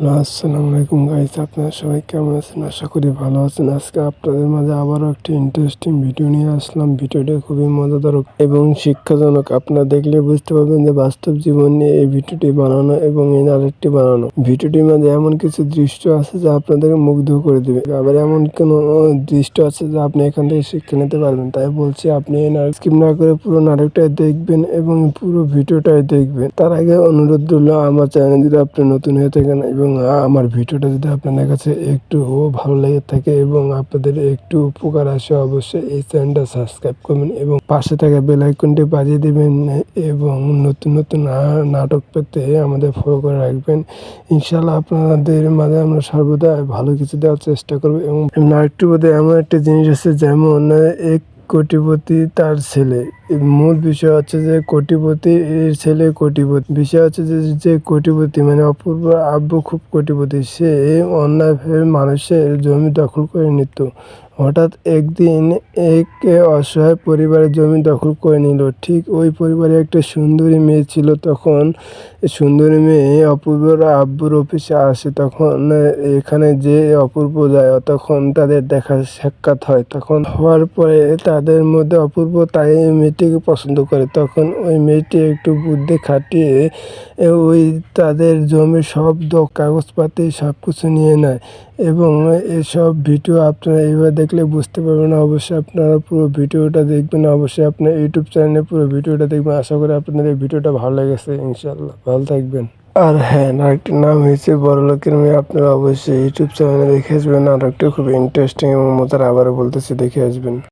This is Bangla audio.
আসসালামু আলাইকুম গাইস আপনারা সবাই কেমন আছেন? আশা করি ভালো আছেন। আজকে আপনাদের মাঝে আবারও একটি ইন্টারেস্টিং ভিডিও নিয়ে আসলাম। ভিডিওটি খুবই মজাদার এবং শিক্ষাজনক। আপনারা দেখলে বুঝতে পারবেন যে বাস্তব জীবন নিয়ে এই ভিডিওটি বানানো এবং এই আরেকটি বানানো। ভিডিওটির মাঝে এমন কিছু দৃশ্য আছে যা আপনাদের মুগ্ধ করে দেবে। আবার এমন কোনো দৃশ্য আছে যা আপনি এখান থেকে শিক্ষা নিতে পারবেন। তাই বলছি, আপনি এই স্কিপ না করে পুরো নাটকটাই দেখবেন এবং পুরো ভিডিওটাই দেখবেন। তার আগে অনুরোধ রইল, আমার চ্যানেল যদি আপনি নতুন হয়ে থাকেন এবং আমার ভিডিওটা যদি আপনাদের কাছে একটু ভালো লেগে থাকে এবং আপনাদের একটু উপকার আসে, অবশ্যই এই চ্যানেলটা সাবস্ক্রাইব করবেন এবং পাশে থাকা বেল আইকনটি বাজিয়ে দেবেন এবং নতুন নতুন নাটক পেতে আমাদের ফলো করে রাখবেন। ইনশাল্লাহ আপনাদের মাঝে আমরা সর্বদা ভালো কিছু দেওয়ার চেষ্টা করব এবং আরেকটু বোধ এমন একটা জিনিস আছে যেমন এক কোটিপতি তার ছেলে। মূল বিষয় হচ্ছে যে কোটিপতি এর ছেলে কোটিপতি। বিষয় হচ্ছে যে যে কোটিপতি মানে অপূর্ব আব্বু খুব কোটিপতি। সে অন্যায়ভাবে মানুষের জমি দখল করে নিত। হঠাৎ একদিন এক অসহায় পরিবারের জমি দখল করে নিল। ঠিক ওই পরিবারে একটা সুন্দরী মেয়ে ছিল। তখন সুন্দরী মেয়ে অপূর্বর আব্বুর অফিসে আসে। তখন এখানে যে অপূর্ব যায়, তখন তাদের দেখা সাক্ষাৎ হয়। তখন হওয়ার পরে তাদের মধ্যে অপূর্ব তাই মেয়েটিকে পছন্দ করে। তখন ওই মেয়েটি একটু বুদ্ধি খাটিয়ে ওই তাদের জমির সব কাগজপাতি সব কিছু নিয়ে নেয় এবং এসব ভিডিও আপনারা এইভাবে দেখলে বুঝতে পারবেন অবশ্যই আপনারা পুরো ভিডিওটা দেখবেন, অবশ্যই আপনার ইউটিউব চ্যানেলে পুরো ভিডিওটা দেখবেন। আশা করি আপনাদের এই ভিডিওটা ভালো লেগেছে ইনশাল্লাহ ভালো থাকবেন। আর হ্যাঁ আরেকটি নাম হয়েছে বড়লোকের মেয়ে, আপনারা অবশ্যই ইউটিউব চ্যানেলে দেখে আসবেন। আরেকটি খুব ইন্টারেস্টিং এবং মজার আবারও বলতেছি, দেখে আসবেন।